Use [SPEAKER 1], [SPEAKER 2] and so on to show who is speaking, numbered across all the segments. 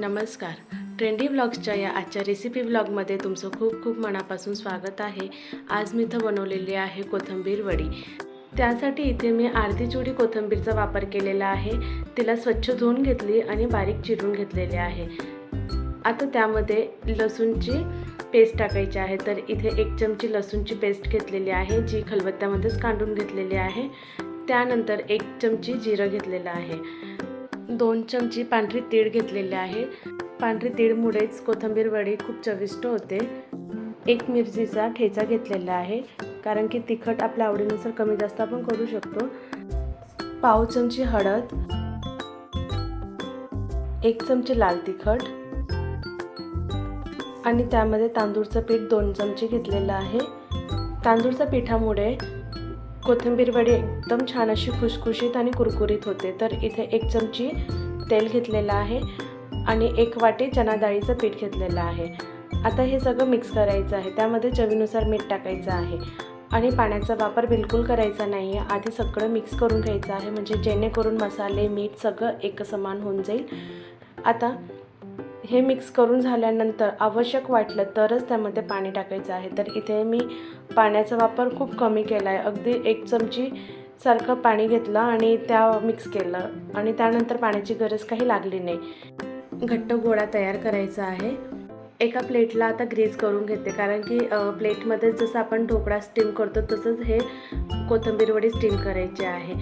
[SPEAKER 1] नमस्कार. ट्रेंडी ब्लॉग्सच्या या आजच्या रेसिपी ब्लॉगमध्ये तुमचं खूप खूप मनापासून स्वागत आहे. आज मी इथं बनवलेली आहे कोथिंबीर वडी. त्यासाठी इथे मी अर्धी चुडी कोथिंबीरचा वापर केलेला आहे. तिला स्वच्छ धुवून घेतली आणि बारीक चिरून घेतलेले आहे. आता त्यामध्ये लसूणची पेस्ट टाकायची आहे. तर इथे एक चमची लसूणची पेस्ट घेतलेली आहे जी खलबत्त्यामध्येच कांडून घेतलेली आहे. त्यानंतर एक चमची जिरं घेतलेलं आहे. दोन चमची पांढरी तीळ घेतलेले आहे. पांढरी तीळमुळेच कोथिंबीर वडी खूप चविष्ट होते. एक मिरचीचा ठेचा घेतलेला आहे कारण की तिखट आपल्या आवडीनुसार कमी जास्त आपण करू शकतो. पाव चमची हळद एक चमची लाल तिखट आणि त्यामध्ये तांदूळचं पीठ दोन चमचे घेतलेलं आहे. तांदूळच्या पिठामुळे कोथिंबीर वडी एकदम छान अशी खुशखुशीत आणि कुरकुरीत होते. तर इथे एक चमची तेल घेतलेलं आहे आणि एक वाटी चना डाळीचं पीठ घेतलेलं आहे. आता हे सगळं मिक्स करायचं आहे. त्यामध्ये चवीनुसार मीठ टाकायचं आहे. आणि पाण्याचा वापर बिलकुल करायचा नाही आहे आधी सगळं मिक्स करून घ्यायचं आहे. म्हणजे जेणेकरून मसाले मीठ सगळं एकसमान होऊन जाईल. आता हे मिक्स करून झाल्यानंतर आवश्यक वाटलं तरच त्यामध्ये पाणी टाकायचं आहे. तर इथे मी पाण्याचा वापर खूप कमी केला आहे अगदी एक चमची सारखं पाणी घेतलं आणि त्या मिक्स केलं. आणि त्यानंतर पाण्याची गरज काही लागली नाही. घट्ट गोळा तयार करायचा आहे. एका प्लेटला आता ग्रीस करून घेते कारण की प्लेटमध्ये जसं आपण ढोकळा स्टीम करतो तसंच हे कोथिंबीर वडी स्टीम करायची आहे.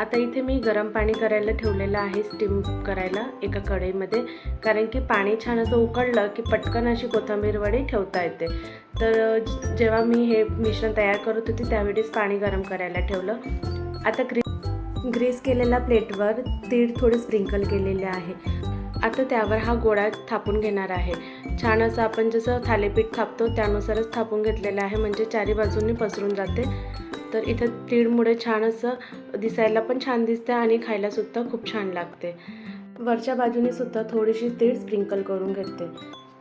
[SPEAKER 1] आता इथे मी गरम पाणी करायला ठेवलेलं आहे स्टीम करायला एका कढईमध्ये कारण की पाणी छान असं उकळलं की पटकन अशी कोथिंबीर वडी ठेवता येते. तर जेव्हा मी हे मिश्रण तयार करत होती त्यावेळेस पाणी गरम करायला ठेवलं. आता ग्री ग्रीस केलेल्या प्लेटवर तीळ थोडे स्प्रिंकल केलेले आहे. आता त्यावर हा गोळा थापून घेणार आहे. छान असं आपण जसं थालीपीठ थापतो त्यानुसारच थापून घेतलेलं आहे. म्हणजे चारी बाजूंनी पसरून जाते. तर इथं तीळमुळे छान असं दिसायला पण छान दिसते आणि खायलासुद्धा खूप छान लागते. वरच्या बाजूने सुद्धा थोडीशी तीळ स्प्रिंकल करून घेते.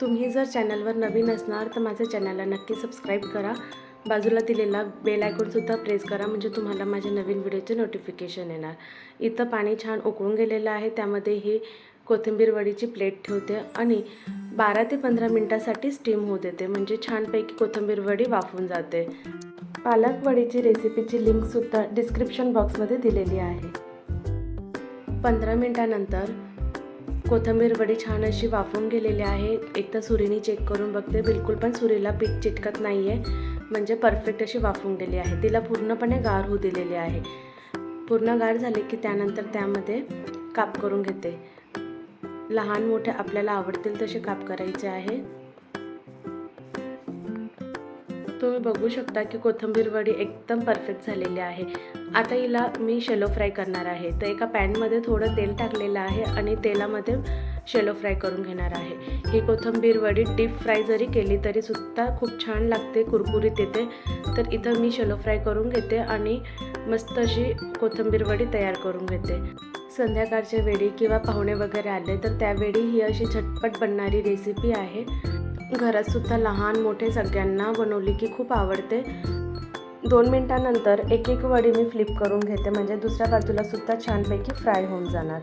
[SPEAKER 1] तुम्ही जर चॅनलवर नवीन असणार तर माझ्या चॅनलला नक्की सबस्क्राईब करा. बाजूला दिलेला बेल आयकॉनसुद्धा प्रेस करा म्हणजे तुम्हाला माझ्या नवीन व्हिडिओचे नोटिफिकेशन येणार. इथं पाणी छान उकळून गेलेलं आहे त्यामध्ये ही कोथिंबीर वडीची प्लेट ठेवते आणि बारा ते पंधरा मिनटासाठी स्टीम होऊ देते. म्हणजे छानपैकी कोथिंबीर वडी वाफून जाते. पालक वडीची रेसिपीची लिंकसुद्धा डिस्क्रिप्शन बॉक्समध्ये दिलेली आहे. पंधरा मिनटानंतर कोथिंबीर वडी छान अशी वाफून गेलेली आहे. एकदा सुरीने चेक करून बघते. बिलकुल पण सुरीला पीठ चिटकत नाही आहे म्हणजे परफेक्ट अशी वाफून गेली आहे. तिला पूर्णपणे गार होऊ दिलेली आहे. पूर्ण गार झाली की त्यानंतर त्यामध्ये काप करून घेते. लहान मोठे आपल्याला आवडतील तसे काप करायचे आहे. तुम्ही बघू शकता की कोथिंबीर वडी एकदम परफेक्ट झालेली आहे. आता हिला मी शेलो फ्राय करणार आहे. तर एका पॅनमध्ये थोडं तेल टाकलेलं आहे आणि तेलामध्ये शेलो फ्राय करून घेणार आहे. ही कोथिंबीर वडी डीप फ्राय जरी केली तरी सुद्धा खूप छान लागते कुरकुरीत येते. तर इथं मी शेलो फ्राय करून घेते आणि मस्त अशी कोथिंबीर वडी तयार करून घेते. संध्याकाळच्या वेळी किंवा पाहुणे वगैरे आले तर त्यावेळी ही अशी झटपट बनणारी रेसिपी आहे. घरातसुद्धा लहान मोठे सगळ्यांना बनवली की खूप आवडते. दोन मिनटानंतर एक एक वडी मी फ्लिप करून घेते. म्हणजे दुसऱ्या बाजूलासुद्धा छानपैकी फ्राय होऊन जाणार.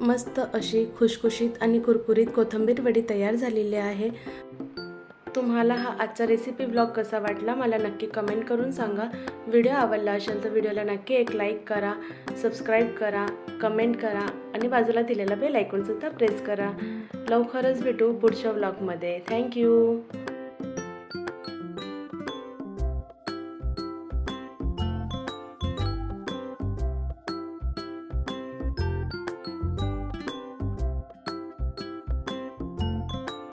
[SPEAKER 1] मस्त अशी खुशखुशीत आणि कुरकुरीत कोथिंबीर वडी तयार झालेली आहे. तुम्हाला हा आजचा रेसिपी ब्लॉग कसा वाटला मला नक्की कमेंट करून सांगा. व्हिडिओ आवडला असेल तर व्हिडिओला नक्की एक लाईक करा सबस्क्राईब करा कमेंट करा आणि बाजूला दिलेला बेल ऐकूनसुद्धा प्रेस करा. लवकरच भेटू पुढच्या ब्लॉगमध्ये थँक्यू